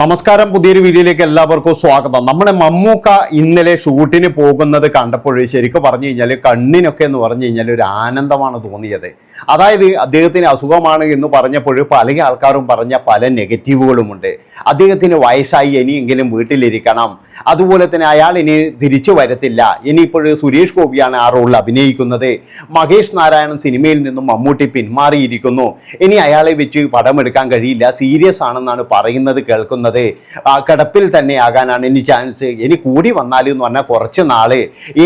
നമസ്കാരം. പുതിയൊരു വീഡിയോയിലേക്ക് എല്ലാവർക്കും സ്വാഗതം. നമ്മുടെ മമ്മൂക്ക ഇന്നലെ ഷൂട്ടിന് പോകുന്നത് കണ്ടപ്പോൾ ശരിക്കും പറഞ്ഞു കഴിഞ്ഞാൽ കണ്ണിനൊക്കെ എന്ന് പറഞ്ഞു കഴിഞ്ഞാൽ ഒരു ആനന്ദമാണ് തോന്നിയത്. അതായത് അദ്ദേഹത്തിന് അസുഖമാണ് എന്ന് പറഞ്ഞപ്പോൾ പല ആൾക്കാരും പറഞ്ഞ പല നെഗറ്റീവുകളുമുണ്ട് അദ്ദേഹത്തിന് വയസ്സായി ഇനിയെങ്കിലും വീട്ടിലിരിക്കണം. അതുപോലെ തന്നെ അയാൾ ഇനി തിരിച്ചു വരത്തില്ല. ഇനിയിപ്പോൾ സുരേഷ് ഗോപിയാണ് ആ റോളിൽ അഭിനയിക്കുന്നത്. മഹേഷ് നാരായണൻ സിനിമയിൽ നിന്നും മമ്മൂട്ടി പിന്മാറിയിരിക്കുന്നു. ഇനി അയാളെ വെച്ച് പടമെടുക്കാൻ കഴിയില്ല. സീരിയസ് ആണെന്നാണ് പറയുന്നത് കേൾക്കുന്നത്. ആ കിടപ്പിൽ തന്നെ ആകാനാണ് ഇനി ചാൻസ് ഇനി കൂടി വന്നാൽ എന്ന് പറഞ്ഞാൽ കുറച്ച് നാൾ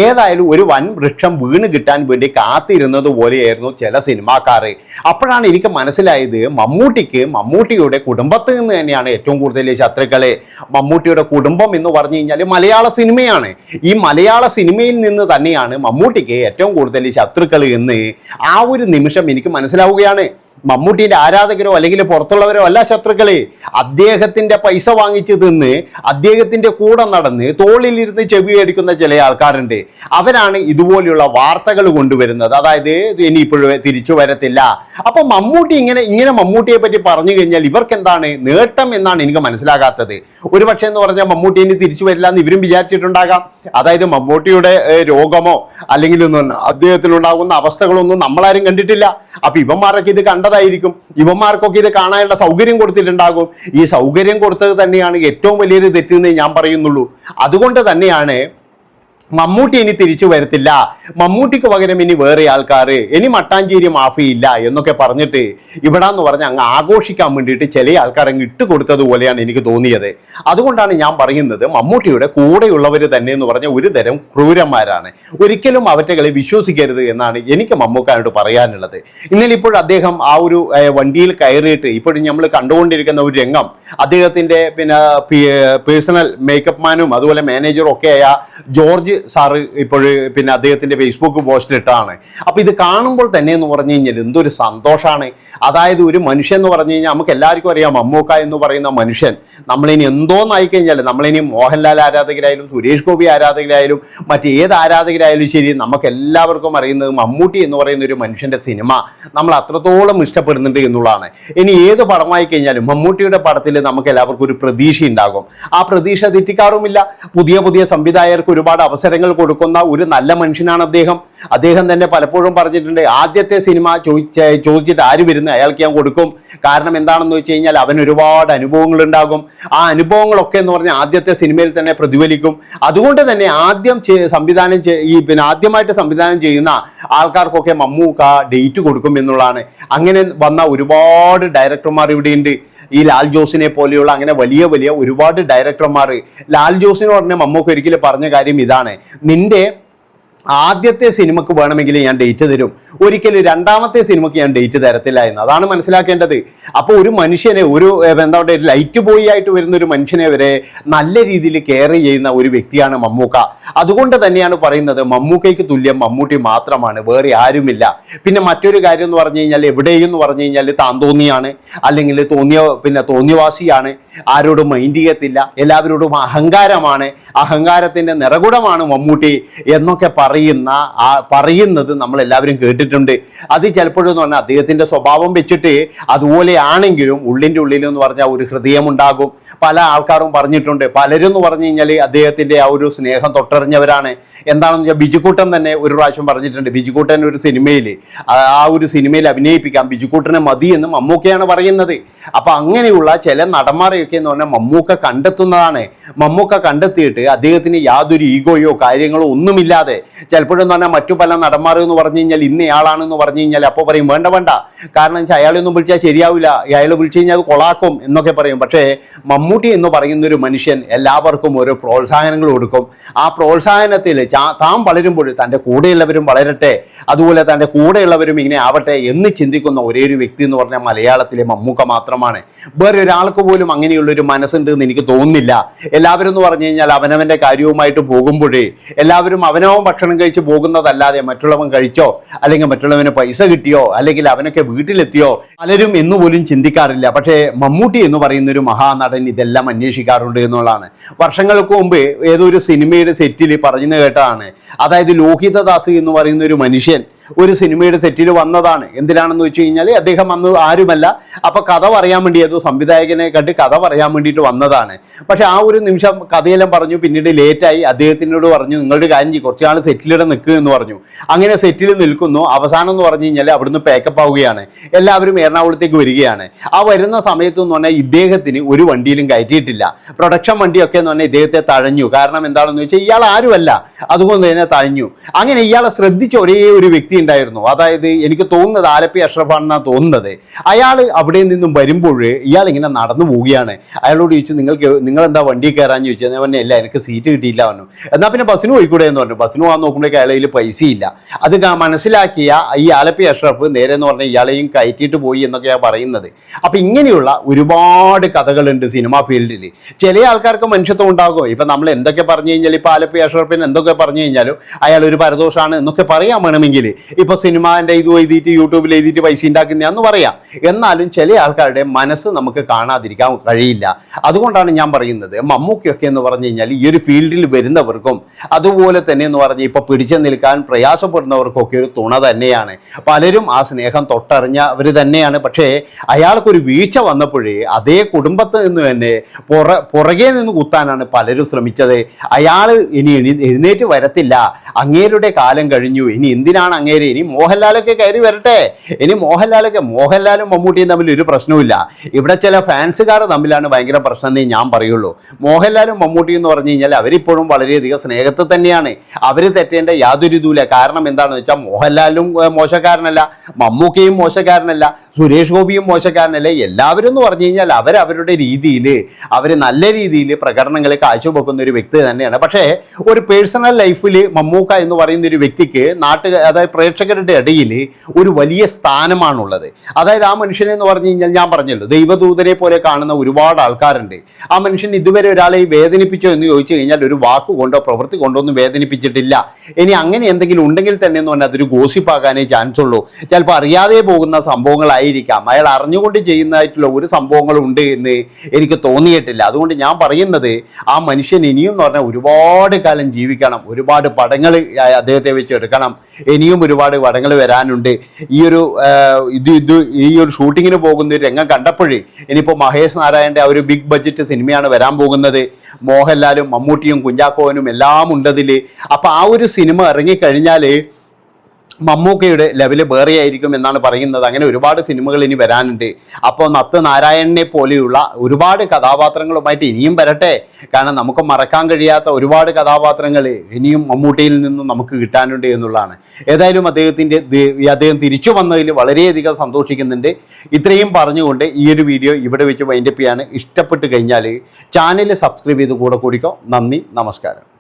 ഏതായാലും ഒരു വൻ വൃക്ഷം വീണ് കിട്ടാൻ വേണ്ടി കാത്തിരുന്നത് പോലെയായിരുന്നു ചില സിനിമാക്കാർ അപ്പോഴാണ് എനിക്ക് മനസ്സിലായത് മമ്മൂട്ടിക്ക് മമ്മൂട്ടിയുടെ കുടുംബത്തിൽ നിന്ന് തന്നെയാണ് ഏറ്റവും കൂടുതൽ ശത്രുക്കളെ. മമ്മൂട്ടിയുടെ കുടുംബം എന്ന് പറഞ്ഞു കഴിഞ്ഞാൽ മലയാള സിനിമയാണ്. ഈ മലയാള സിനിമയിൽ നിന്ന് തന്നെയാണ് മമ്മൂട്ടിക്ക് ഏറ്റവും കൂടുതൽ ശത്രുക്കൾ എന്ന് ആ ഒരു നിമിഷം എനിക്ക് മനസ്സിലാവുകയാണ്. മമ്മൂട്ടിന്റെ ആരാധകരോ അല്ലെങ്കിൽ പുറത്തുള്ളവരോ അല്ല ശത്രുക്കളെ അദ്ദേഹത്തിന്റെ പൈസ വാങ്ങിച്ച് തിന്ന് അദ്ദേഹത്തിന്റെ കൂടെ നടന്ന് തോളിലിരുന്ന് ചെവി അടിക്കുന്ന ചില ആൾക്കാരുണ്ട്. അവരാണ് ഇതുപോലെയുള്ള വാർത്തകൾ കൊണ്ടുവരുന്നത്. അതായത് ഇനി ഇപ്പോഴും തിരിച്ചു വരത്തില്ല. അപ്പൊ മമ്മൂട്ടി ഇങ്ങനെ ഇങ്ങനെ മമ്മൂട്ടിയെ പറ്റി പറഞ്ഞു കഴിഞ്ഞാൽ ഇവർക്ക് എന്താണ് നേട്ടം എന്നാണ് എനിക്ക് മനസ്സിലാകാത്തത്. ഒരു പക്ഷേ എന്ന് പറഞ്ഞാൽ മമ്മൂട്ടി ഇനി തിരിച്ചു വരില്ല എന്ന് ഇവരും വിചാരിച്ചിട്ടുണ്ടാകാം. അതായത് മമ്മൂട്ടിയുടെ രോഗമോ അല്ലെങ്കിൽ ഒന്നും അദ്ദേഹത്തിനുണ്ടാകുന്ന അവസ്ഥകളൊന്നും നമ്മളാരും കണ്ടിട്ടില്ല. അപ്പൊ ഇവന്മാരൊക്കെ ഇത് കണ്ടതായിരിക്കും ഇവന്മാർക്കൊക്കെ ഇത് കാണാനുള്ള സൗകര്യം കൊടുത്തിട്ടുണ്ടാകും. ഈ സൗകര്യം കൊടുത്തത് തന്നെയാണ് ഏറ്റവും വലിയൊരു തെറ്റെന്ന് ഞാൻ പറയുന്നുള്ളൂ. അതുകൊണ്ട് തന്നെയാണ് മമ്മൂട്ടി ഇനി തിരിച്ചു വരത്തില്ല. മമ്മൂട്ടിക്ക് പകരം ഇനി വേറെ ആൾക്കാർ ഇനി മട്ടാഞ്ചേരി മാഫിയില്ല എന്നൊക്കെ പറഞ്ഞിട്ട് ഇവിടെ എന്ന് പറഞ്ഞാൽ അങ്ങ് ആഘോഷിക്കാൻ വേണ്ടിയിട്ട് ചില ആൾക്കാർ അങ്ങ് കൊടുത്തതുപോലെയാണ് എനിക്ക് തോന്നിയത്. അതുകൊണ്ടാണ് ഞാൻ പറയുന്നത് മമ്മൂട്ടിയുടെ കൂടെയുള്ളവർ തന്നെ എന്ന് പറഞ്ഞ ഒരു തരം ക്രൂരന്മാരാണ്. ഒരിക്കലും അവറ്റകളെ വിശ്വസിക്കരുത് എന്നാണ് എനിക്ക് മമ്മൂക്കാനോട് പറയാനുള്ളത്. ഇന്നലെ ഇപ്പോൾ അദ്ദേഹം ആ ഒരു വണ്ടിയിൽ കയറിയിട്ട് ഇപ്പോഴും നമ്മൾ കണ്ടുകൊണ്ടിരിക്കുന്ന ഒരു രംഗം അദ്ദേഹത്തിന്റെ പിന്നെ പേഴ്സണൽ മേക്കപ്പ് മാനും അതുപോലെ മാനേജറും ഒക്കെയായ ജോർജ് സാറ് ഇപ്പോൾ പിന്നെ അദ്ദേഹത്തിന്റെ ഫേസ്ബുക്ക് പോസ്റ്റിലിട്ടാണ് അപ്പോൾ ഇത് കാണുമ്പോൾ തന്നെ എന്ന് പറഞ്ഞു കഴിഞ്ഞാൽ എന്തൊരു സന്തോഷമാണ് അതായത് ഒരു മനുഷ്യൻ എന്ന് പറഞ്ഞു കഴിഞ്ഞാൽ നമുക്ക് എല്ലാവർക്കും അറിയാം മമ്മൂക്ക എന്ന് പറയുന്ന മനുഷ്യൻ. നമ്മളിനി എന്തോന്നായി കഴിഞ്ഞാൽ നമ്മളിനി മോഹൻലാൽ ആരാധകരായാലും സുരേഷ് ഗോപി ആരാധകരായാലും മറ്റേത് ആരാധകരായാലും ശരി നമുക്ക് എല്ലാവർക്കും അറിയുന്നത് മമ്മൂട്ടി എന്ന് പറയുന്ന ഒരു മനുഷ്യന്റെ സിനിമ നമ്മൾ അത്രത്തോളം ഇഷ്ടപ്പെടുന്നുണ്ട് എന്നുള്ളതാണ്. ഇനി ഏത് പടമായി കഴിഞ്ഞാലും മമ്മൂട്ടിയുടെ പടത്തിൽ നമുക്ക് എല്ലാവർക്കും ഒരു പ്രതീക്ഷ ഉണ്ടാകും ആ പ്രതീക്ഷ തെറ്റിക്കാറുമില്ല. പുതിയ പുതിയ സംവിധായകർക്ക് ഒരുപാട് അവസരങ്ങൾ കൊടുക്കുന്ന ഒരു നല്ല മനുഷ്യനാണ് അദ്ദേഹം. അദ്ദേഹം തന്നെ പലപ്പോഴും പറഞ്ഞിട്ടുണ്ട് ആദ്യത്തെ സിനിമ ചോദിച്ച ചോദിച്ചിട്ട് ആര് വരുന്ന? അയാൾക്ക് ഞാൻ കൊടുക്കും. കാരണം എന്താണെന്ന് വെച്ച് കഴിഞ്ഞാൽ അവൻ ഒരുപാട് അനുഭവങ്ങൾ ഉണ്ടാകും. ആ അനുഭവങ്ങളൊക്കെ എന്ന് പറഞ്ഞാൽ ആദ്യത്തെ സിനിമയിൽ തന്നെ പ്രതിഫലിക്കും. അതുകൊണ്ട് തന്നെ ആദ്യം സംവിധാനം ഈ പിന്നെ ആദ്യമായിട്ട് സംവിധാനം ചെയ്യുന്ന ആൾക്കാർക്കൊക്കെ മമ്മൂക്ക ഡേറ്റ് കൊടുക്കും എന്നുള്ളതാണ്. അങ്ങനെ വന്ന ഒരുപാട് ഡയറക്ടർമാർ ഇവിടെയുണ്ട്. ഈ ലാൽ ജോസിനെ പോലെയുള്ള അങ്ങനെ വലിയ വലിയ ഒരുപാട് ഡയറക്ടർമാർ ലാൽ ജോസിനോട് തന്നെ മമ്മൂക്ക ഒരിക്കലും പറഞ്ഞ കാര്യം ഇതാണ്. നിന്റെ ആദ്യത്തെ സിനിമക്ക് വേണമെങ്കിൽ ഞാൻ ഡേറ്റ് തരും. ഒരിക്കലും രണ്ടാമത്തെ സിനിമക്ക് ഞാൻ ഡേറ്റ് തരത്തില്ല എന്ന്. അതാണ് മനസ്സിലാക്കേണ്ടത്. അപ്പോൾ ഒരു മനുഷ്യനെ ഒരു എന്താ പറയുക ഒരു ലൈറ്റ് ബോയ് ആയിട്ട് വരുന്ന ഒരു മനുഷ്യനെ വരെ നല്ല രീതിയിൽ കെയർ ചെയ്യുന്ന ഒരു വ്യക്തിയാണ് മമ്മൂക്ക. അതുകൊണ്ട് തന്നെയാണ് പറയുന്നത് മമ്മൂക്കയ്ക്ക് തുല്യം മമ്മൂട്ടി മാത്രമാണ് വേറെ ആരുമില്ല. പിന്നെ മറ്റൊരു കാര്യം എന്ന് പറഞ്ഞു കഴിഞ്ഞാൽ എവിടെയും എന്ന് പറഞ്ഞു കഴിഞ്ഞാൽ താൻ തോന്നിയാണ് അല്ലെങ്കിൽ തോന്നിയ പിന്നെ തോന്നിയവാസിയാണ്. ആരോടും മൈൻഡ് ചെയ്യത്തില്ല. എല്ലാവരോടും അഹങ്കാരമാണ്. അഹങ്കാരത്തിന്റെ നിറകുടമാണ് മമ്മൂട്ടി എന്നൊക്കെ പറയുന്ന ആ പറയുന്നത് നമ്മൾ എല്ലാവരും കേട്ടിട്ടുണ്ട്. അത് ചിലപ്പോഴെന്ന് പറഞ്ഞാൽ അദ്ദേഹത്തിന്റെ സ്വഭാവം വെച്ചിട്ട് അതുപോലെയാണെങ്കിലും ഉള്ളിന്റെ ഉള്ളിൽ എന്ന് പറഞ്ഞാൽ ഒരു ഹൃദയമുണ്ടാകും. പല ആൾക്കാരും പറഞ്ഞിട്ടുണ്ട്. പലരും എന്ന് പറഞ്ഞു കഴിഞ്ഞാൽ അദ്ദേഹത്തിന്റെ ആ ഒരു സ്നേഹം തൊട്ടറിഞ്ഞവരാണ്. എന്താണെന്ന് വെച്ചാൽ ബിജുക്കൂട്ടൻ തന്നെ ഒരു പ്രാവശ്യം പറഞ്ഞിട്ടുണ്ട്. ബിജുക്കൂട്ടൻ ഒരു സിനിമയിൽ ആ ഒരു സിനിമയിൽ അഭിനയിപ്പിക്കാം. ബിജുക്കൂട്ടനെ മതി എന്ന് മമ്മൂക്കയാണ് പറയുന്നത്. അപ്പൊ അങ്ങനെയുള്ള ചില നടന്മാരെയൊക്കെ എന്ന് പറഞ്ഞാൽ മമ്മൂക്ക കണ്ടെത്തുന്നതാണ്. മമ്മൂക്ക കണ്ടെത്തിയിട്ട് അദ്ദേഹത്തിന് യാതൊരു ഈഗോയോ കാര്യങ്ങളോ ഒന്നുമില്ലാതെ ചിലപ്പോഴെന്ന് പറഞ്ഞാൽ മറ്റു പല നടന്മാർ എന്ന് പറഞ്ഞു കഴിഞ്ഞാൽ ഇന്നയാളാണെന്ന് പറഞ്ഞു കഴിഞ്ഞാൽ അപ്പോൾ പറയും വേണ്ട വേണ്ട. കാരണം വെച്ചാൽ അയാളെയൊന്നും വിളിച്ചാൽ ശരിയാവില്ല. അയാൾ വിളിച്ചു കഴിഞ്ഞാൽ അത് കൊളാക്കും എന്നൊക്കെ പറയും. പക്ഷേ മമ്മൂട്ടി എന്ന് പറയുന്ന ഒരു മനുഷ്യൻ എല്ലാവർക്കും ഓരോ പ്രോത്സാഹനങ്ങൾ കൊടുക്കും. ആ പ്രോത്സാഹനത്തിൽ താൻ വളരുമ്പോൾ തന്റെ കൂടെയുള്ളവരും വളരട്ടെ. അതുപോലെ തന്റെ കൂടെയുള്ളവരും ഇങ്ങനെ ആവട്ടെ എന്ന് ചിന്തിക്കുന്ന ഒരേ ഒരു വ്യക്തി എന്ന് പറഞ്ഞാൽ മലയാളത്തിലെ മമ്മൂക്ക മാത്രമാണ്. വേറെ ഒരാൾക്ക് പോലും അങ്ങനെയുള്ളൊരു മനസ്സുണ്ട് എന്ന് എനിക്ക് തോന്നുന്നില്ല. എല്ലാവരും എന്ന് പറഞ്ഞു കഴിഞ്ഞാൽ അവനവന്റെ കാര്യവുമായിട്ട് പോകുമ്പോഴേ എല്ലാവരും അവനവൻ ഭക്ഷണം കഴിച്ച് പോകുന്നതല്ലാതെ മറ്റുള്ളവൻ കഴിച്ചോ അല്ലെങ്കിൽ മറ്റുള്ളവന് പൈസ കിട്ടിയോ അല്ലെങ്കിൽ അവനൊക്കെ വീട്ടിലെത്തിയോ പലരും എന്ന് പോലും ചിന്തിക്കാറില്ല. പക്ഷേ മമ്മൂട്ടി എന്ന് പറയുന്ന ഒരു മഹാനടൻ ഇതെല്ലാം അന്വേഷിക്കാറുണ്ട് എന്നുള്ളതാണ്. വർഷങ്ങൾക്ക് മുമ്പ് ഏതോ ഒരു സിനിമയുടെ സെറ്റിൽ പറഞ്ഞു കേട്ടതാണ്. അതായത് ലോഹിതദാസ് എന്ന് പറയുന്ന ഒരു മനുഷ്യൻ ഒരു സിനിമയുടെ സെറ്റിൽ വന്നതാണ്. എന്തിനാണെന്ന് വെച്ച് കഴിഞ്ഞാൽ അദ്ദേഹം അന്ന് ആരുമല്ല. അപ്പൊ കഥ പറയാൻ വേണ്ടി ഏതോ സംവിധായകനെ കണ്ട് കഥ പറയാൻ വേണ്ടിയിട്ട് വന്നതാണ്. പക്ഷെ ആ ഒരു നിമിഷം കഥയെല്ലാം പറഞ്ഞു പിന്നീട് ലേറ്റായി. അദ്ദേഹത്തിനോട് പറഞ്ഞു നിങ്ങളുടെ കാര്യം ചെയ്യും. കുറച്ച് നാൾ സെറ്റിലിടെ നിൽക്കുക എന്ന് പറഞ്ഞു. അങ്ങനെ സെറ്റിൽ നിൽക്കുന്നു. അവസാനം എന്ന് പറഞ്ഞു കഴിഞ്ഞാൽ അവിടുന്ന് പാക്കപ്പ് ആവുകയാണ്. എല്ലാവരും എറണാകുളത്തേക്ക് വരികയാണ്. ആ വരുന്ന സമയത്ത് എന്ന് പറഞ്ഞാൽ ഇദ്ദേഹത്തിന് ഒരു വണ്ടിയിലും കയറ്റിയിട്ടില്ല. പ്രൊഡക്ഷൻ വണ്ടിയൊക്കെ എന്ന് പറഞ്ഞാൽ ഇദ്ദേഹത്തെ തഴഞ്ഞു. കാരണം എന്താണെന്ന് വെച്ചാൽ ഇയാൾ ആരുമല്ല. അതുകൊണ്ട് തന്നെ തഴഞ്ഞു. അങ്ങനെ ഇയാളെ ശ്രദ്ധിച്ച ഒരേ ഒരു വ്യക്തി ഉണ്ടായിരുന്നു. അതായത് എനിക്ക് തോന്നുന്നത് ആലപ്പി അഷ്റഫാണെന്നാണ് തോന്നുന്നത്. അയാൾ അവിടെ നിന്നും വരുമ്പോൾ ഇയാൾ ഇങ്ങനെ നടന്നു പോവുകയാണ്. അയാളോട് ചോദിച്ചു നിങ്ങൾക്ക് നിങ്ങൾ എന്താ വണ്ടി കയറാൻ ചോദിച്ചു പറഞ്ഞു ഇല്ല എനിക്ക് സീറ്റ് കിട്ടിയില്ല പറഞ്ഞു. എന്നാൽ പിന്നെ ബസ്സിന് പോയിക്കൂടെ? എന്ന് പറഞ്ഞു. ബസ്സിന് പോകാൻ നോക്കുമ്പോഴേക്ക് അയാളിൽ പൈസയില്ല. അത് മനസ്സിലാക്കിയ ഈ ആലപ്പി അഷ്റഫ് നേരെ എന്ന് പറഞ്ഞാൽ ഇയാളെയും കയറ്റിയിട്ട് പോയി എന്നൊക്കെയാണ് പറയുന്നത്. അപ്പം ഇങ്ങനെയുള്ള ഒരുപാട് കഥകളുണ്ട് സിനിമാ ഫീൽഡിൽ ചില ആൾക്കാർക്ക് മനുഷ്യത്വം ഉണ്ടാകും. ഇപ്പം നമ്മൾ എന്തൊക്കെ പറഞ്ഞു കഴിഞ്ഞാൽ ഇപ്പോൾ ആലപ്പി അഷ്റഫിന് എന്തൊക്കെ പറഞ്ഞു കഴിഞ്ഞാലും അയാൾ ഒരു പരദോഷമാണ് എന്നൊക്കെ പറയാൻ വേണമെങ്കിൽ ഇപ്പോൾ സിനിമാന്റെ ഇത് എഴുതിയിട്ട് യൂട്യൂബിൽ എഴുതിയിട്ട് പൈസ ഉണ്ടാക്കുന്നതാന്ന് പറയാം. എന്നാലും ചില ആൾക്കാരുടെ മനസ്സ് നമുക്ക് കാണാതിരിക്കാൻ കഴിയില്ല. അതുകൊണ്ടാണ് ഞാൻ പറയുന്നത് മമ്മൂക്കിയൊക്കെ എന്ന് പറഞ്ഞു കഴിഞ്ഞാൽ ഈ ഒരു ഫീൽഡിൽ വരുന്നവർക്കും അതുപോലെ തന്നെ എന്ന് പറഞ്ഞാൽ ഇപ്പോൾ പിടിച്ചു നിൽക്കാൻ പ്രയാസപ്പെടുന്നവർക്കൊക്കെ ഒരു തുണ തന്നെയാണ്. പലരും ആ സ്നേഹം തൊട്ടറിഞ്ഞവർ തന്നെയാണ്. പക്ഷേ അയാൾക്കൊരു വീഴ്ച വന്നപ്പോഴേ അതേ കുടുംബത്തിൽ നിന്ന് തന്നെ പുറ പുറകെ നിന്ന് കുത്താനാണ് പലരും ശ്രമിച്ചത്. അയാൾ ഇനി എഴുന്നേറ്റ് വരത്തില്ല. അങ്ങേരുടെ കാലം കഴിഞ്ഞു. ഇനി എന്തിനാണ് അങ്ങേര് ഇനി മോഹൻലാലൊക്കെ കയറി വരട്ടെ. ഇനി മോഹൻലാലൊക്കെ മോഹൻലാലും മമ്മൂട്ടിയും തമ്മിൽ ഒരു പ്രശ്നവുമില്ല. ഇവിടെ ചില ഫാൻസുകാർ തമ്മിലാണ് ഭയങ്കര പ്രശ്നം എന്നേ ഞാൻ പറയുള്ളൂ. മോഹൻലാലും മമ്മൂട്ടിയും എന്ന് പറഞ്ഞു കഴിഞ്ഞാൽ അവരിപ്പോഴും വളരെയധികം സ്നേഹത്തിൽ തന്നെയാണ്. അവർ തെറ്റേണ്ട യാതൊരു ഇതുമില്ല. കാരണം എന്താണെന്ന് വെച്ചാൽ മോഹൻലാലും മോശക്കാരനല്ല. മമ്മൂക്കയും മോശക്കാരനല്ല. സുരേഷ് ഗോപിയും മോശക്കാരനല്ല. എല്ലാവരും എന്ന് പറഞ്ഞു കഴിഞ്ഞാൽ അവരവരുടെ രീതിയിൽ അവർ നല്ല രീതിയിൽ പ്രകടനങ്ങൾ കാഴ്ചവെക്കുന്ന ഒരു വ്യക്തി തന്നെയാണ്. പക്ഷേ ഒരു പേഴ്സണൽ ലൈഫിൽ മമ്മൂക്ക എന്ന് പറയുന്ന ഒരു വ്യക്തിക്ക് നാട്ടുകാർ അതായത് പ്രേക്ഷകരുടെ ഇടയിൽ ഒരു വലിയ സ്ഥാനമാണുള്ളത്. അതായത് ആ മനുഷ്യനെ എന്ന് പറഞ്ഞു കഴിഞ്ഞാൽ ഞാൻ പറഞ്ഞല്ലോ ദൈവദൂതനെ പോലെ കാണുന്ന ഒരുപാട് ആൾക്കാരുണ്ട്. ആ മനുഷ്യൻ ഇതുവരെ ഒരാളെ വേദനിപ്പിച്ചോ എന്ന് ചോദിച്ചു കഴിഞ്ഞാൽ ഒരു വാക്ക് കൊണ്ടോ പ്രവൃത്തി കൊണ്ടോ ഒന്നും വേദനിപ്പിച്ചിട്ടില്ല. ഇനി അങ്ങനെ എന്തെങ്കിലും ഉണ്ടെങ്കിൽ തന്നെ എന്ന് പറഞ്ഞാൽ അതൊരു ഗോസിപ്പാകാനേ ചാൻസ് ഉള്ളൂ. ചിലപ്പോൾ അറിയാതെ പോകുന്ന സംഭവങ്ങളായിരിക്കാം. അയാൾ അറിഞ്ഞുകൊണ്ട് ചെയ്യുന്നതായിട്ടുള്ള ഒരു സംഭവങ്ങളും ഉണ്ട് എന്ന് എനിക്ക് തോന്നിയിട്ടില്ല. അതുകൊണ്ട് ഞാൻ പറയുന്നത് ആ മനുഷ്യൻ ഇനിയും എന്ന് പറഞ്ഞാൽ ഒരുപാട് കാലം ജീവിക്കണം. ഒരുപാട് പടങ്ങൾ അദ്ദേഹത്തെ വെച്ച് എടുക്കണം. ഇനിയും ഒരുപാട് പടങ്ങൾ വരാനുണ്ട്. ഈ ഒരു ഇത് ഇത് ഈ ഒരു ഷൂട്ടിങ്ങിന് പോകുന്ന ഒരു രംഗം കണ്ടപ്പോഴേ ഇനിയിപ്പോൾ മഹേഷ് നാരായണന്റെ ആ ഒരു ബിഗ് ബഡ്ജറ്റ് സിനിമയാണ് വരാൻ പോകുന്നത്. മോഹൻലാലും മമ്മൂട്ടിയും കുഞ്ചാക്കോവനും എല്ലാം ഉണ്ടതിൽ അപ്പോൾ ആ ഒരു സിനിമ ഇറങ്ങിക്കഴിഞ്ഞാൽ മമ്മൂക്കയുടെ ലെവൽ വേറെയായിരിക്കും എന്നാണ് പറയുന്നത്. അങ്ങനെ ഒരുപാട് സിനിമകൾ ഇനി വരാനുണ്ട്. അപ്പോൾ നത്ത് നാരായണനെ പോലെയുള്ള ഒരുപാട് കഥാപാത്രങ്ങളുമായിട്ട് ഇനിയും വരട്ടെ. കാരണം നമുക്ക് മറക്കാൻ കഴിയാത്ത ഒരുപാട് കഥാപാത്രങ്ങൾ ഇനിയും മമ്മൂട്ടിയിൽ നിന്നും നമുക്ക് കിട്ടാനുണ്ട് എന്നുള്ളതാണ്. ഏതായാലും അദ്ദേഹത്തിന്റെ അദ്ദേഹം തിരിച്ചു വന്നതിൽ വളരെയധികം സന്തോഷിക്കുന്നുണ്ട്. ഇത്രയും പറഞ്ഞുകൊണ്ട് ഈ ഒരു വീഡിയോ ഇവിടെ വെച്ച് വൈൻഡപ്പ് ചെയ്യാണ്. ഇഷ്ടപ്പെട്ട് കഴിഞ്ഞാൽ ചാനൽ സബ്സ്ക്രൈബ് ചെയ്ത് കൂടെ കൂടിക്കോ. നന്ദി നമസ്കാരം.